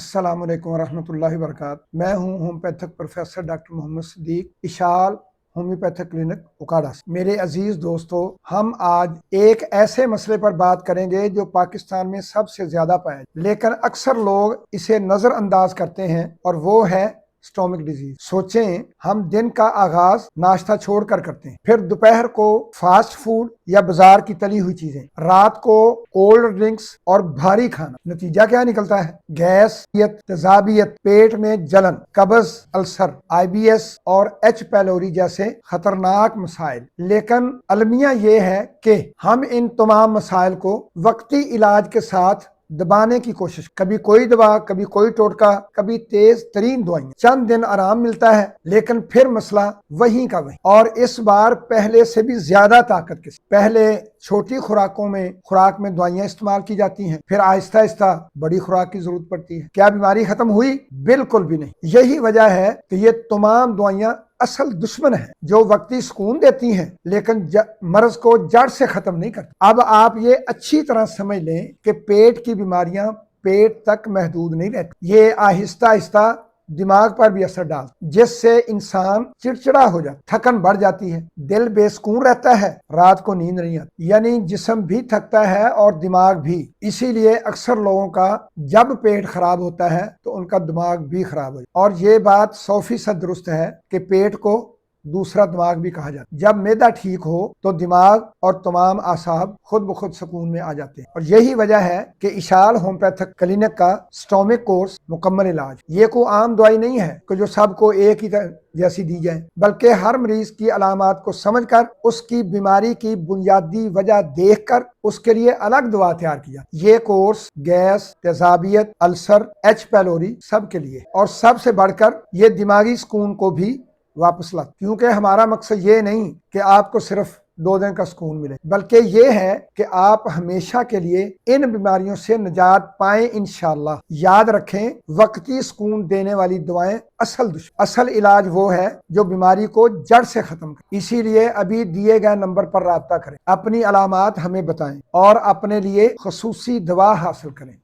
السلام علیکم ورحمۃ اللہ وبرکاتہ۔ میں ہوں homeopathic professor doctor Muhammad Siddique Ashal homeopathic clinic Okara سے۔ میرے عزیز دوستو، ہم آج ایک ایسے مسئلے پر بات کریں گے جو پاکستان میں سب سے زیادہ پائے۔ لیکن اکثر لوگ اسے نظر انداز کرتے ہیں اور وہ ہے سٹومک ڈیزیز سوچیں ہم دن کا آغاز ناشتہ چھوڑ کر کرتے ہیں۔ پھر دوپہر کو فاسٹ فوڈ یا بازار کی تلی ہوئی چیزیں، رات کو کولڈ ڈرنکس اور بھاری کھانا۔ نتیجہ کیا نکلتا ہے؟ گیس تضابیت، پیٹ میں جلن، قبض، السر، آئی بی ایس اور ایچ پیلوری جیسے خطرناک مسائل۔ لیکن المیہ یہ ہے کہ ہم ان تمام مسائل کو وقتی علاج کے ساتھ دبانے کی کوشش۔ کبھی کوئی دبا، کبھی کوئی ٹوٹکا، کبھی تیز ترین دوائیں چند دن آرام ملتا ہے، لیکن پھر مسئلہ وہیں کا وہیں۔ اور اس بار پہلے سے بھی زیادہ طاقت کے پہلے چھوٹی خوراکوں میں، خوراک میں دوائیاں استعمال کی جاتی ہیں۔ پھر آہستہ آہستہ بڑی خوراک کی ضرورت پڑتی ہے۔ کیا بیماری ختم ہوئی؟ بالکل بھی نہیں۔ یہی وجہ ہے کہ یہ تمام دوائیاں اصل دشمن ہے جو وقتی سکون دیتی ہیں، لیکن مرض کو جڑ سے ختم نہیں کرتی اب آپ یہ اچھی طرح سمجھ لیں کہ پیٹ کی بیماریاں پیٹ تک محدود نہیں رہتی۔ یہ آہستہ آہستہ دماغ پر بھی اثر ڈال، جس سے انسان چڑچڑا ہو جاتا، تھکن بڑھ جاتی ہے۔ دل بے سکون رہتا ہے، رات کو نیند نہیں آتی یعنی جسم بھی تھکتا ہے اور دماغ بھی۔ اسی لیے اکثر لوگوں کا جب پیٹ خراب ہوتا ہے تو ان کا دماغ بھی خراب ہو جاتا اور یہ بات سو فیصد درست ہے کہ پیٹ کو دوسرا دماغ بھی کہا جاتا ہے۔ جب میدا ٹھیک ہو تو دماغ اور تمام آساب خود بخود سکون میں آ جاتے ہیں۔ اور یہی وجہ ہے کہ اشال ہومیوپیتھک کلینک کا سٹومک کورس مکمل علاج۔ یہ کوئی عام دوائی نہیں ہے کہ جو سب کو ایک ہی جیسی دی جائے، بلکہ ہر مریض کی علامات کو سمجھ کر، اس کی بیماری کی بنیادی وجہ دیکھ کر، اس کے لیے الگ دوا تیار کیا یہ کورس گیس، تیزابیت، السر، ایچ پیلوری سب کے لیے۔ اور سب سے بڑھ کر، یہ دماغی سکون کو بھی واپس لا، کیونکہ ہمارا مقصد یہ نہیں کہ آپ کو صرف دو دن کا سکون ملے، بلکہ یہ ہے کہ آپ ہمیشہ کے لیے ان بیماریوں سے نجات پائیں انشاءاللہ۔ یاد رکھیں، وقتی سکون دینے والی دوائیں اصل دشمن اصل علاج وہ ہے جو بیماری کو جڑ سے ختم کرے۔ اسی لیے ابھی دیے گئے نمبر پر رابطہ کریں، اپنی علامات ہمیں بتائیں اور اپنے لیے خصوصی دوا حاصل کریں۔